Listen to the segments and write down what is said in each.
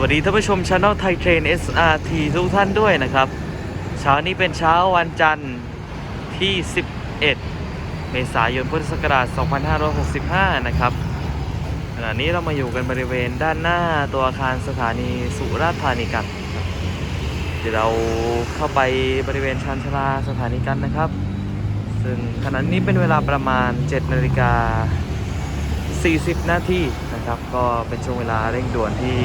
วัสดีท่านผู้ชมช anel ไทยเทรน SRT ทุกท่านด้วยนะครับ เช้านี้เป็นเช้าวันจันทร์ที่ 11 เมษายนพุทธศักราช 2565 นะครับขณะนี้เรามาอยู่กันบริเวณด้านหน้าตัวอาคารสถานีสุราษฎร์ธานีกันครับเดี๋ยวเราเข้าไปบริเวณชานชาลาสถานีกันนะครับ ซึ่งขณะนี้เป็นเวลาประมาณ 7 นาฬิกา 40 นาที นะครับ ก็เป็นช่วงเวลาเร่งด่วนที่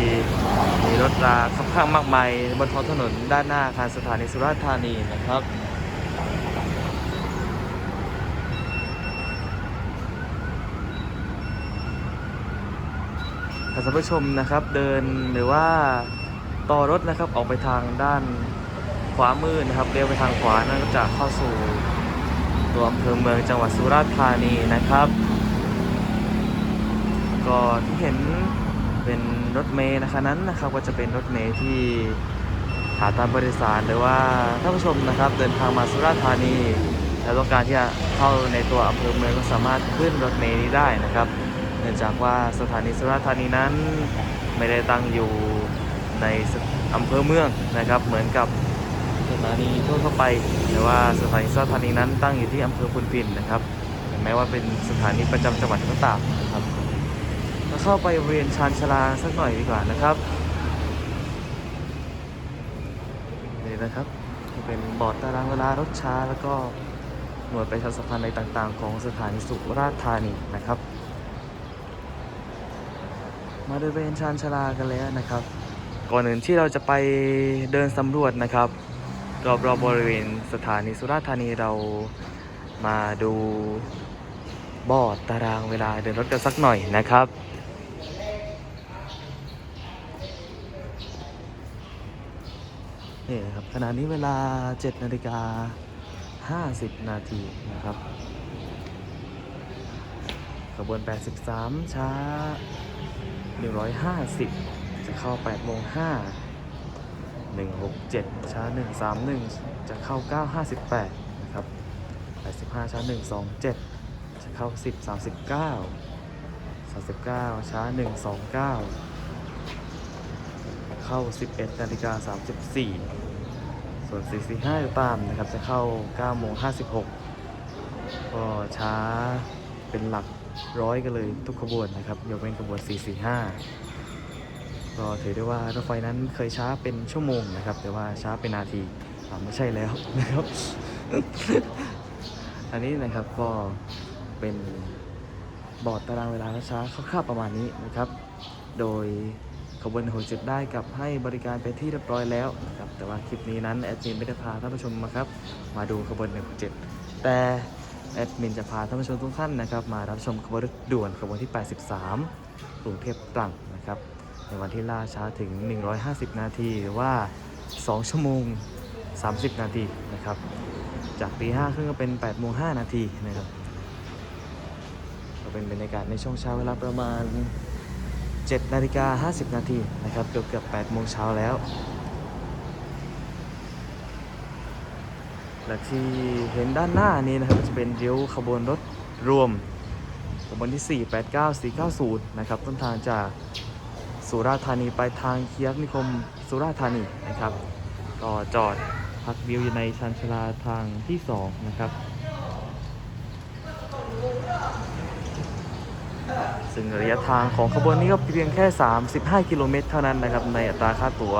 มีรถราค่อนข้างมากมายบนท้องถนนด้านหน้าอาคารสถานีสุราษฎร์ธานีนะครับท่านผู้ชมนะครับเดินหรือว่าต่อรถนะครับออกไปทางด้านขวามือนะครับเลี้ยวไปทางขวานั่นก็จะเข้าสู่ตัวอำเภอเมืองจังหวัดสุราษฎร์ธานีนะครับ ก็ที่เห็นเป็นรถเมย์นะคะนั้นนะครับก็จะเป็นรถเมย์ที่หาตามบริษัทหรือว่าท่านผู้ชมนะครับเดินทางมาสุราษฎร์ธานี แล้วต้องการที่จะเข้าในตัวอำเภอเมืองก็สามารถขึ้นรถเมย์นี้ได้นะครับ เนื่องจากว่าสถานีสุราษฎร์ธานีนั้นไม่ได้ตั้งอยู่ในอำเภอเมืองนะครับ เหมือนกับสถานีทั่วไป แต่ว่าสถานีสุราษฎร์ธานีนั้นตั้งอยู่ที่อำเภอพุนพินนะครับแม้ว่าเป็นสถานีประจำจังหวัดก็ตามนะครับ มาเข้าไปบริเวณชานชาลาสักหน่อยดีกว่านะครับนี่นะครับเป็นบอร์ดตารางเวลารถช้า แล้วก็หน่วยประชาสัมพันธ์ในต่างๆ ของสถานีสุราษฎร์ธานีนะครับ มาบรินเวณชานชาลากันแล้วนะครับ ก่อนอื่นที่เราจะไปเดินสำรวจนะครับรอบๆบบริเวณสถานีสุราษฎร์ธานีเรามาดูบอร์ดตารางเวลาเดินรถกันสักหน่อยนะครับ นี่นะครับขณะนี้เวลา 7นาฬิกา50 นาทีนะครับขบวน 83 ช้า 150 จะเข้า8โมง5 167 ช้า 131 จะเข้า 958 นะครับ 85 ช้า 127 จะเข้า 10 39 39 ช้า 129 เข้า 11นาฬิกา34 ส่วน 445จะตามนะครับ จะเข้า9โมง56 ก็ช้าเป็นหลักร้อยกันเลยทุกขบวนนะครับยกเว้นขบวน 445 ก็ถือได้ว่ารถไฟนั้นเคยช้าเป็นชั่วโมงนะครับ แต่ว่าช้าเป็นนาทีไม่ใช่แล้วนะครับ อันนี้นะครับก็เป็นบอร์ดตารางเวลาช้าคร่าวๆประมาณนี้นะครับ โดย ขบวนหัวจุดได้กับให้บริการไปที่เรียบร้อยแล้วนะครับแต่ว่าคลิปนี้นั้นแอดมินไม่ได้พาท่านผู้ชมมาครับมาดูขบวน167 แต่แอดมินจะพาท่านผู้ชมทุกท่านนะครับมารับชมขบวนรถด่วนขบวนที่ 83กรุงเทพตรังนะครับในวันที่ล่าช้าถึง 150 นาทีหรือว่า 2 ชั่วโมง 30 นาทีนะครับจากตี5ครึ่งก็เป็น8โมง5นาทีนะครับก็เป็นบรรยากาศในช่วงเช้าเวลาประมาณ 7นาฬิกา50 นาทีนะครับเกือบเกือบ8โมงเช้าแล้ว และที่เห็นด้านหน้านี้นะครับจะเป็นเลี้ยวขบวนรถรวมขบวนที่ 489 490 นะครับต้นทางจากสุราษฎร์ธานีไปทางเคียกนิคมสุราษฎร์ธานีนะครับ ก็จอดพักวิวอยู่ในชันชาลาทางที่ 2 นะครับ ซึ่งระยะทางของขบวนนี้ก็เพียงแค่ 35 กิโลเมตรเท่านั้นนะครับ ในอัตราค่าตั๋ว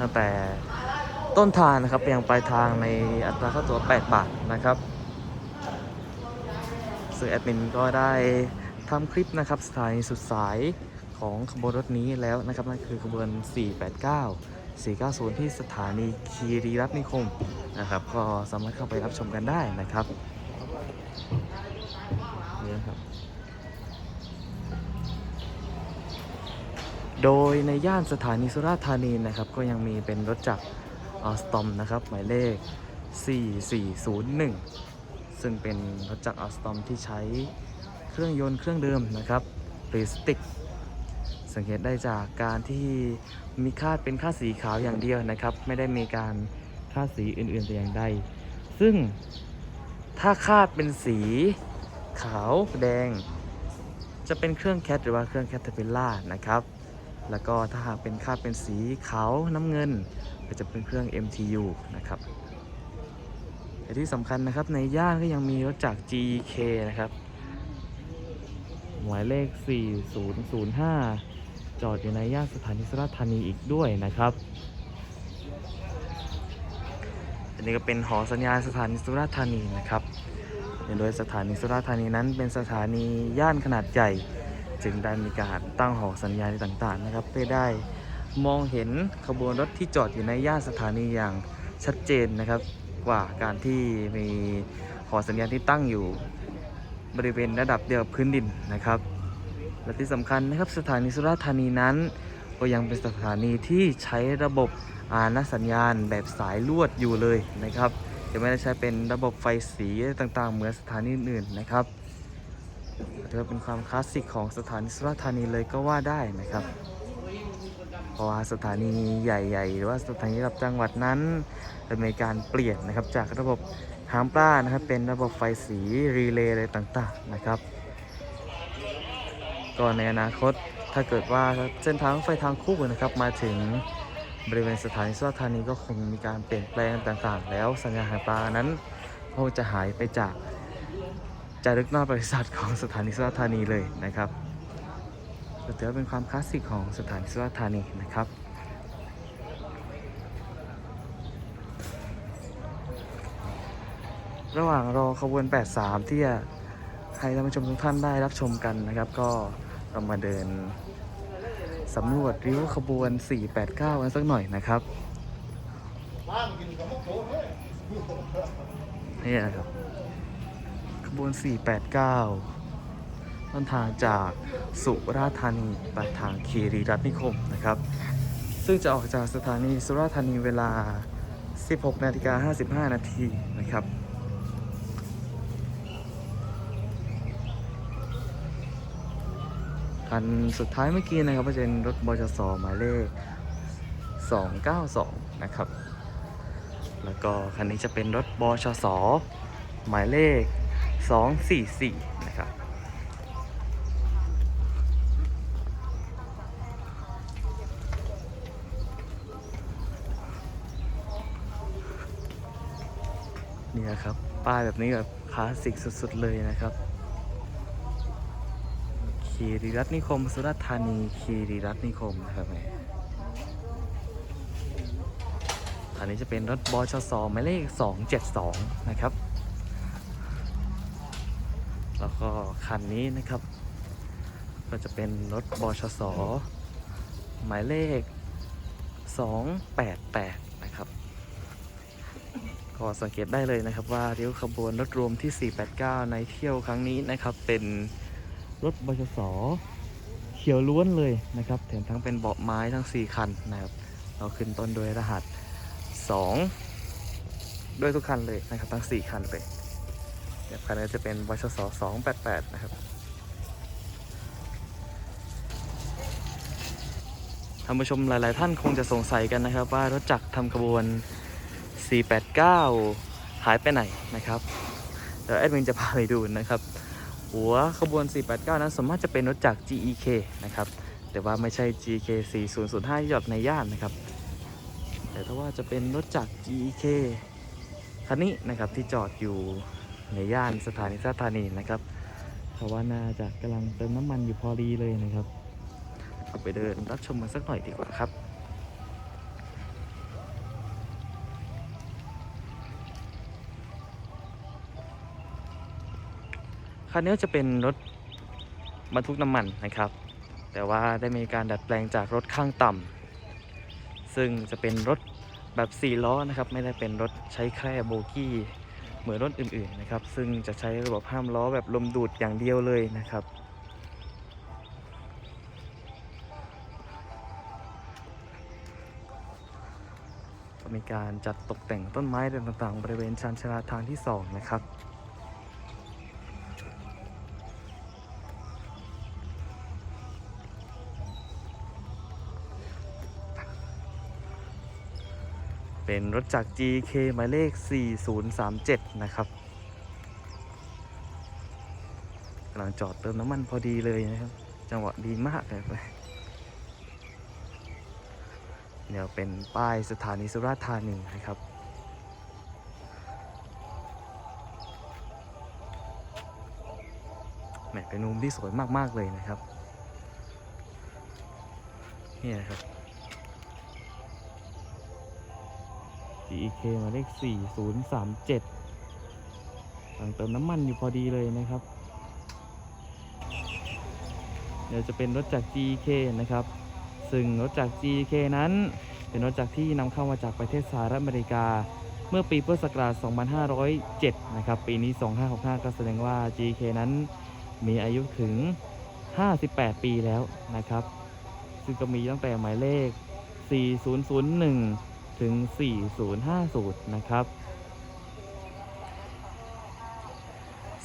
ตั้งแต่ต้นทางนะครับไปยังปลายทางในอัตราค่าตั๋ว 8 บาทนะครับ ซึ่งแอดมินก็ได้ทำคลิปนะครับสถานีสุดสายของขบวนรถนี้แล้วนะครับนั่นคือขบวน 489 490 ที่สถานีคีรีรัตน์นิคมนะครับ ก็สามารถเข้าไปรับชมกันได้นะครับนี่นะครับ โดยในย่านสถานีสุราษฎร์ธานีนะครับ ก็ยังมีเป็นรถจักรออสตอมนะครับ หมายเลข 4401 ซึ่งเป็นรถจักรออสตอมที่ใช้เครื่องยนต์เครื่องเดิมนะครับปรีสติกสังเกตได้จากการที่มีคาดเป็นค่าสีขาวอย่างเดียวนะครับ ไม่ได้มีการคาดสีอื่นๆแต่อย่างใด ซึ่งถ้าคาดเป็นสีขาวแดง จะเป็นเครื่องแคทหรือว่าเครื่องแคทเทอร์พิลล่านะครับ แล้วก็ถ้าหากเป็นคาดเป็นสีขาวน้ำเงิน ก็จะเป็นเครื่อง MTU นะครับแต่ที่สำคัญนะครับในย่านก็ยังมีรถจาก GK นะครับหมายเลข 4005 จอดอยู่ในย่านสถานีสุราษฎร์ธานีอีกด้วยนะครับ อันนี้ก็เป็นหอสัญญาณสถานีสุราษฎร์ธานีนะครับโดยสถานีสุราษฎร์ธานีนั้นเป็นสถานีย่านขนาดใหญ่ จึงได้มีการตั้งหอสัญญาณต่างๆนะครับ เพื่อได้มองเห็นขบวนรถที่จอดอยู่ในย่านสถานีอย่างชัดเจนนะครับ กว่าการที่มีหอสัญญาณที่ตั้งอยู่บริเวณระดับเดียวกับพื้นดินนะครับ และที่สำคัญนะครับสถานีสุราษฎร์ธานีนั้น ก็ยังเป็นสถานีที่ใช้ระบบอาณสัญญาณแบบสายลวดอยู่เลยนะครับจะไม่ได้ใช้เป็นระบบไฟสีต่างๆ เหมือนสถานีอื่นๆนะครับ ถือว่าเป็นความคลาสสิกของสถานีสุราษฎร์ธานีเลยก็ว่าได้นะครับ เพราะว่าสถานีใหญ่ๆ หรือว่าสถานีระดับจังหวัดนั้นจะมีการเปลี่ยนนะครับจากระบบหางปลานะครับเป็นระบบไฟสีรีเลย์อะไรต่างๆนะครับก็ในอนาคตถ้าเกิดว่าเส้นทางรถไฟทางคู่นะครับมาถึงบริเวณสถานีสุราษฎร์ธานีก็คงมีการเปลี่ยนแปลงต่างๆ แล้วสัญญาณหางปลานั้นคงจะหายไปจาก จารึกหน้าบริษัทของสถานีสุราษฎร์ธานีเลยนะครับถือว่าเป็นความคลาสสิกของสถานีสุราษฎร์ธานีนะครับระหว่างรอขบวน 83 ที่จะให้ท่านผู้ชมทุกท่านได้รับชมกันนะครับ ก็เรามาเดินสำรวจริ้วขบวน 489 กันสักหน่อยนะครับนี่นะครับ ขบวน 489 ต้นทางจากสุราษฎร์ธานีไปทางคีรีรัตนิคมนะครับ ซึ่งจะออกจากสถานีสุราษฎร์ธานีเวลา 16นาฬิกา55 นาทีนะครับคันสุดท้ายเมื่อกี้นะครับก็จะเป็นรถบจสหมายเลข 292 นะครับ แล้วก็คันนี้จะเป็นรถบชสหมายเลข 244 นะครับ นี่นะครับ ป้ายแบบนี้แบบคลาสสิกสุด ๆ เลยนะครับคีรีรัตนิคม สุราษฎร์ธานีคีรีรัตนิคมนะครับแหมอันนี้จะเป็นรถบชสหมายเลข 272 นะครับ แล้ว ก็คันนี้นะครับ ก็จะเป็นรถบชสหมายเลข 288 นะครับ ก็สังเกตได้เลยนะครับว่าเรียวขบวนรถรวมที่ 489 ในเที่ยวครั้งนี้นะครับ เป็นรถบชสเขียวล้วนเลยนะครับแถมทั้งเป็นเบาะไม้ทั้ง 4 คันนะครับ เราขึ้นต้นโดยรหัส 2 ด้วยทุกคันเลยนะครับ ทั้ง 4 คันเลย แบบคันนี้จะเป็นบชส288นะครับท่านผู้ชมหลาย ๆ ท่านคงจะสงสัยกันนะครับ ว่ารถจักรทำขบวน 489 หายไปไหนนะครับเดี๋ยวแอดมินจะพาไปดูนะครับ หัวขบวน 489 นั้นสมมติจะเป็นรถจากร GEK นะครับแต่ว่าไม่ใช่ GK 4005ที่จอดในย่านนะครับ แต่ถ้าว่าจะเป็นรถจากร GEK คันนี้นะครับที่จอดอยู่ ในย่านสถานีสถานีนะครับเพราะว่าน่าจะกำลังเติมน้ำมันอยู่พอดีเลยนะครับเอาไปเดินรับชมกันสักหน่อยดีกว่าครับคันนี้จะเป็นรถบรรทุกน้ำมันนะครับ แต่ว่าได้มีการดัดแปลงจากรถข้างต่ำซึ่งจะเป็นรถแบบ 4 ล้อนะครับ ไม่ได้เป็นรถใช้แค่โบกี้ เหมือนรถอื่นๆนะครับ ซึ่งจะใช้ระบบห้ามล้อแบบลมดูดอย่างเดียวเลยนะครับ มีการจัดตกแต่งต้นไม้ต่างๆ บริเวณชานชาลาทางที่ 2 นะครับ เป็นรถจาก GK หมายเลข 4037 นะครับกำลังจอดเติมน้ำมันพอดีเลยนะครับ จังหวะดีมากเลยเดี๋ยวเป็นป้ายสถานีสุราษฎร์ธานีนะครับแหมเป็นมุมที่สวยมาก ๆ เลยนะครับ นี่นะครับ GEK หมายเลข 4037สั่งเติมน้ำมันอยู่พอดีเลยนะครับ เดี๋ยวจะเป็นรถจาก GEK นะครับ ซึ่งรถจาก GEK นั้นเป็นรถจากที่นำเข้ามาจากประเทศสหรัฐอเมริกา เมื่อปีพุทธศักราช 2507 นะครับ ปีนี้ 2565 ก็แสดงว่า GEK นั้นมีอายุถึง 58 ปีแล้วนะครับ ซึ่งก็มีตั้งแต่หมายเลข 4001 ถึง 4050 นะครับ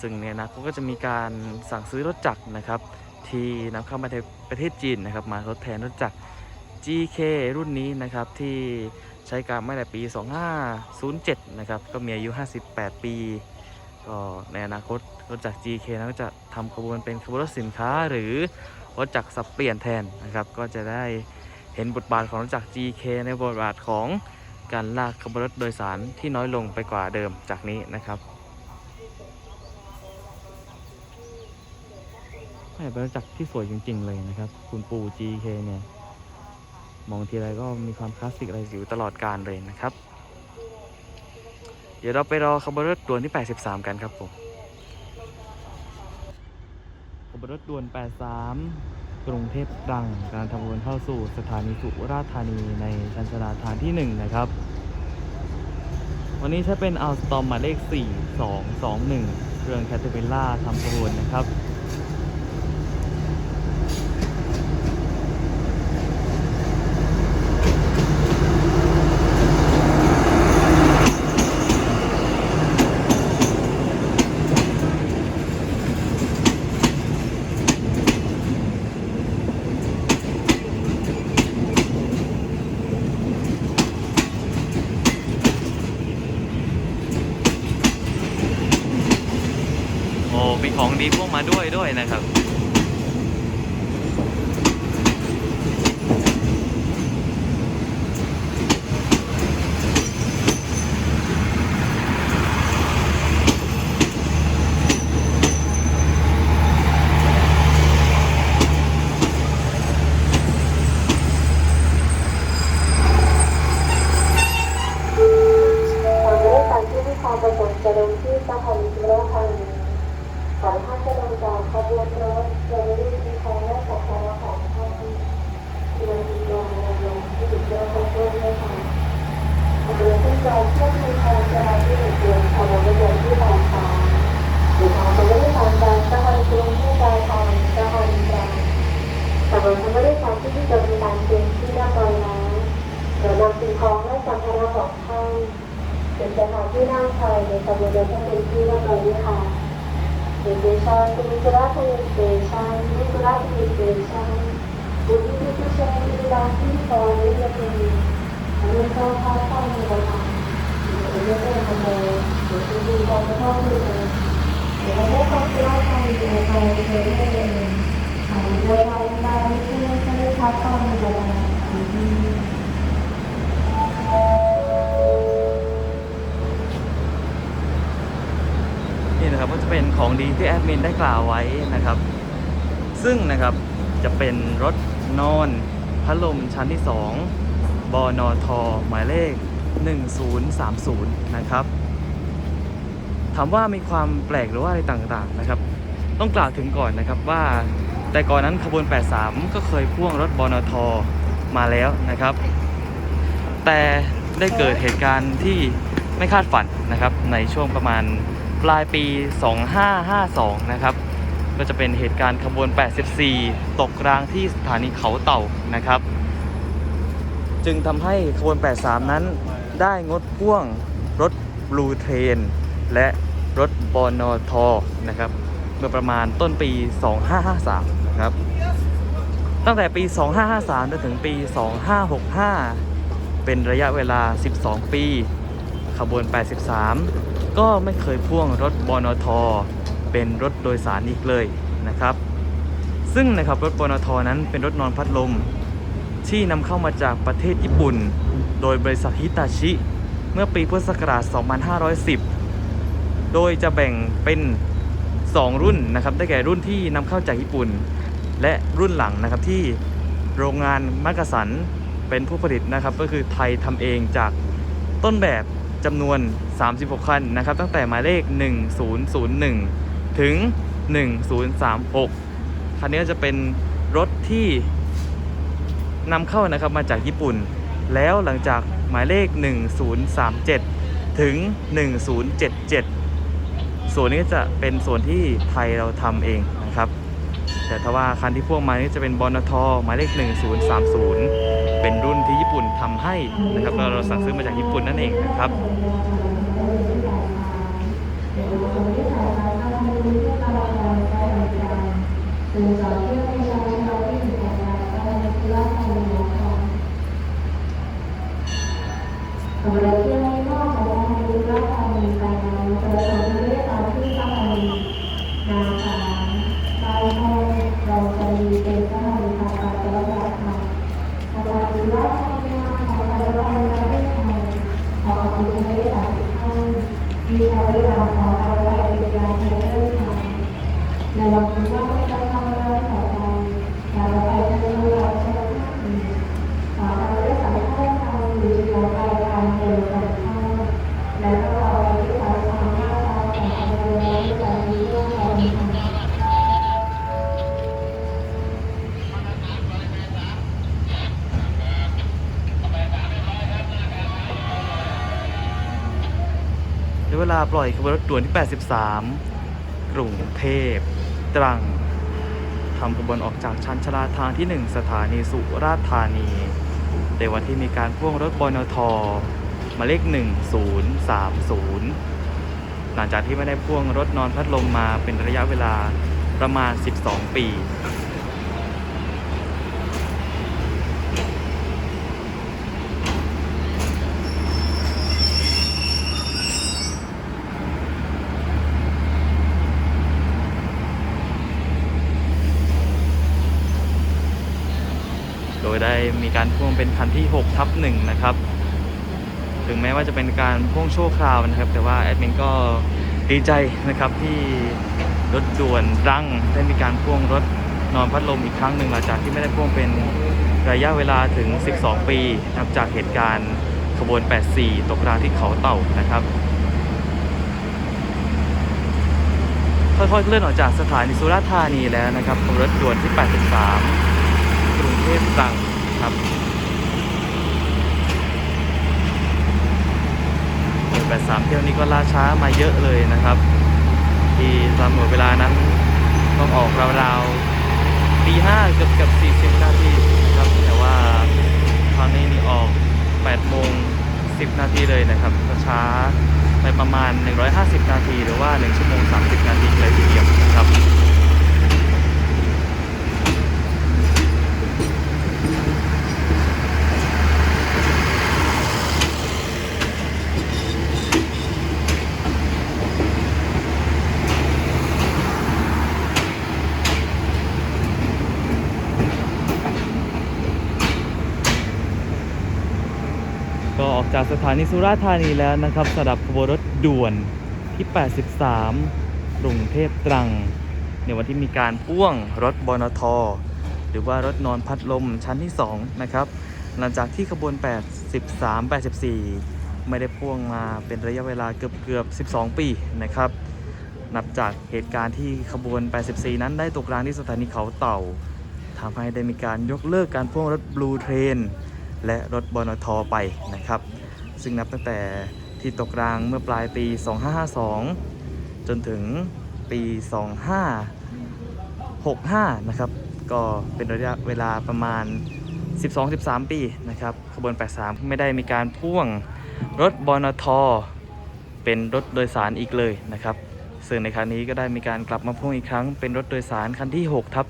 ซึ่งในอนาคตก็จะมีการสั่งซื้อรถจักรนะครับ ที่นำเข้ามาในประเทศจีนนะครับ มาทดแทนรถจักร GK รุ่นนี้นะครับที่ใช้การมาแต่ปี 2507 นะครับ ก็มีอายุ 58 ปี ก็ในอนาคตรถจักร GK นั้นก็จะทำขบวนเป็นขบวนรถสินค้าหรือรถจักรสับเปลี่ยนแทนนะครับ ก็จะได้ เห็นบทบาทของรถจักร GK ในบทบาทของการลากขบวนรถโดยสารที่น้อยลงไปกว่าเดิมจากนี้นะครับแม่เป็นรถจักรที่สวยจริง ๆ เลยนะครับ คุณปู่ GK เนี่ย มองทีไรก็มีความคลาสสิกอะไรอยู่ตลอดการเลยนะครับ เดี๋ยวเราไปรอขบวนรถด่วนที่ 83 กันครับผมขบวนรถด่วน 83 กรุงเทพตรังการทำวนเข้าสู่สถานีสุราษฎร์ธานีในชันชลาทานที่ 1 นะครับ วันนี้ใช้เป็นอัลสตอมหมายเลข 4221 เครื่องแคทเทอร์เบล่าทำกระวนนะครับ โอ้มี ของดีพวกมาด้วยด้วยนะครับ ทางบริษัทที่มีความประสงค์จะลงที่สถานีสุราษฎร์ธานีขอให้ท่านจะลงจากขบวนรถโดยรีบมีของและสัมภาระของท่านที่มันมีรองลงที่ติดเชื้อโควิดด้วยค่ะขบวนขึ้นจอดเพื่อมีทางจราจรที่หนึ่งเดือนขบวนรถยนต์ที่บางสามหรือทางบริษัทจากสถานีกรุงเทพปลายทางสถานีตรังขบวนทางบริษัทที่มีบริการเต็มที่เรียบร้อยแล้วเดี๋ยวนำสิ่งของและสัมภาระของท่าน เป็นสถานที่นั่งคอยในขบวนรถที่เป็นที่เรียบร้อยด้วยค่ะเดชันคุณสุราษฎร์สเตชันนิสุราษฎร์สเตชันบุรีที่ผู้ชายที่ร้านที่ซอยนี้จะเป็นอันนี้ก็เข้าเข้าในรถค่ะเดี๋ยวเรียกได้ทำเลยเดี๋ยวจะดูความจะต้องดูเลยเดี๋ยวเราได้ความสุราษฎร์ธานีในไทยเลยได้เลยอ่าเดี๋ยวเราได้ไม่ใช่ไม่ใช่ทักต้องในเวลา นี่นะครับก็จะเป็นของดีที่แอดมินได้กล่าวไว้นะครับ ซึ่งนะครับจะเป็นรถนอนพัดลมชั้นที่ 2 บนทหมายเลข 1030 นะครับ ถามว่ามีความแปลกหรือว่าอะไรต่างๆนะครับ ต้องกล่าวถึงก่อนนะครับว่า แต่ก่อนนั้นขบวน 83 ก็เคยพ่วงรถบนทมาแล้วนะครับ แต่ได้เกิดเหตุการณ์ที่ไม่คาดฝันนะครับในช่วงประมาณ ปลายปี 2552 นะครับ ก็จะเป็นเหตุการณ์ขบวน 84 ตกรางที่สถานีเขาเต่านะครับ จึงทำให้ขบวน 83 นั้นได้งดพ่วงรถบลูเทรนและรถบอนอทอนะครับ เมื่อประมาณต้นปี 2553 นะครับ ตั้งแต่ปี 2553 จนถึงปี 2565 เป็นระยะเวลา 12 ปี ขบวน 83 ก็ไม่เคยพ่วงรถบนทเป็นรถโดยสารอีกเลยนะครับ ซึ่งนะครับรถบนทนั้นเป็นรถนอนพัดลม ที่นำเข้ามาจากประเทศญี่ปุ่น โดยบริษัทฮิตาชิ เมื่อปีพุทธศักราช 2510 โดยจะแบ่งเป็น 2 รุ่นนะครับ ได้แก่รุ่นที่นำเข้าจากญี่ปุ่น และรุ่นหลังนะครับที่โรงงานมักกะสันเป็นผู้ผลิตนะครับ ก็คือไทยทำเองจากต้นแบบ จำนวน 36 คันนะครับ ตั้งแต่หมายเลข 1001 ถึง 1036 คันนี้จะเป็นรถที่นำเข้านะครับมาจากญี่ปุ่น แล้วหลังจากหมายเลข 1037 ถึง 1077 ส่วนนี้จะเป็นส่วนที่ไทยเราทำเองนะครับ แต่ถ้าว่าคันที่พ่วงมานี้จะเป็นบอนทอหมายเลข 1030 เป็นรุ่นที่ญี่ปุ่นทำให้นะครับเราเราสั่งซื้อมาจากญี่ปุ่นนั่นเองนะครับ เดินสัมภาษณ์และก็ขอที่เราสามารถทำของเราได้จากนี้เรื่องของในเวลาปล่อยขบวนรถด่วนที่ 83 กรุงเทพ ตรังทำขบวนออกจากชั้นชลาทางที่ 1 สถานีสุราษฎร์ธานี ในวันที่มีการพ่วงรถบนทหมายเลข 1030 หลังจากที่ไม่ได้พ่วงรถนอนพัดลมมาเป็นระยะเวลาประมาณ 12 ปี ได้มีการพ่วงเป็นคันที่6ทับหนึ่งนะครับ ถึงแม้ว่าจะเป็นการพ่วงชั่วคราวนะครับ แต่ว่าแอดมินก็ดีใจนะครับที่รถด่วนรังได้มีการพ่วงรถนอนพัดลมอีกครั้งหนึ่งหลังจากที่ไม่ได้พ่วงเป็นระยะเวลาถึง 12 ปีนับจากเหตุการณ์ขบวน 84 ตกรางที่เขาเต่านะครับ ค่อยๆเคลื่อนออกจากสถานีสุราษฎร์ธานีแล้วนะครับรถด่วนที่ 83 กรุงเทพตรัง ครับแปดสามเที่ยวนี้ก็ล่าช้ามาเยอะเลยนะครับ ที่ตามหมดเวลานั้นต้องออกราวๆตีห้าเกือบเกือบสี่สิบนาทีนะครับ แต่ว่าคราวนี้นี่ออก8โมง10นาทีเลยนะครับ ก็ช้าไปประมาณ 150 นาที หรือว่า 1 ชั่วโมง 30 นาทีเลยทีเดียวนะครับ ก็ออก จากสถานีสุราษฎร์ธานีแล้วนะครับสำหรับขบวนรถด่วนที่ 83 กรุงเทพตรัง ในวันที่มีการพ่วงรถบนท หรือว่ารถนอนพัดลมชั้นที่ 2 นะครับ หลังจากที่ขบวน 83 84 ไม่ได้พ่วงมาเป็นระยะเวลาเกือบเกือบๆ12 ปีนะครับ นับจากเหตุการณ์ที่ขบวน 84 นั้นได้ตกรางที่สถานีเขาเต่าทำให้ได้มีการยกเลิกการพ่วงรถบลูเทรนและรถบนทไปนะครับ ซึ่งนับตั้งแต่ที่ตกรางเมื่อปลายปี 2552 จนถึงปี 2565 นะครับ ก็เป็นระยะเวลาประมาณ 12-13 ปีนะครับ ขบวน 83 ไม่ได้มีการพ่วงรถบอนทเป็นรถโดยสารอีกเลยนะครับซึ่งในครั้งนี้ก็ได้มีการกลับมาพ่วงอีกครั้ง เป็นรถโดยสารคันที่6ทับ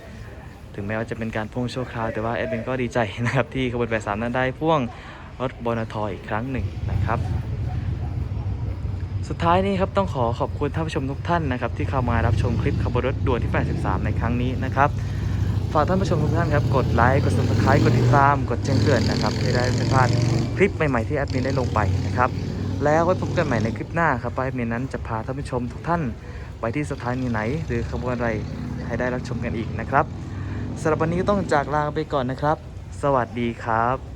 1ถึงแม้ว่าจะเป็นการพ่วงชั่วคราว แต่ว่าแอดมินก็ดีใจนะครับที่ขบวน83นั้นได้พ่วง รถบนทออีกครั้งหนึ่งนะครับ สุดท้ายนี้ครับต้องขอขอบคุณท่านผู้ชมทุกท่านนะครับที่เข้ามารับชมคลิปขบวนรถด่วนที่ 83 ในครั้งนี้นะครับฝากท่านผู้ชมทุกท่านครับกดไลค์กด subscribe กดติดตามกดแจ้งเตือนนะครับให้ได้ไม่พลาดคลิปใหม่ ๆ ที่แอดมินได้ลงไปนะครับแล้วไว้พบกันใหม่ในคลิปหน้าครับว่าแอดมินนั้นจะพาท่านผู้ชมทุกท่านไปที่สถานีไหน หรือขบวนอะไรให้ได้รับชมกันอีกนะครับสำหรับวันนี้ก็ต้องจากลาไปก่อนนะครับ สวัสดีครับ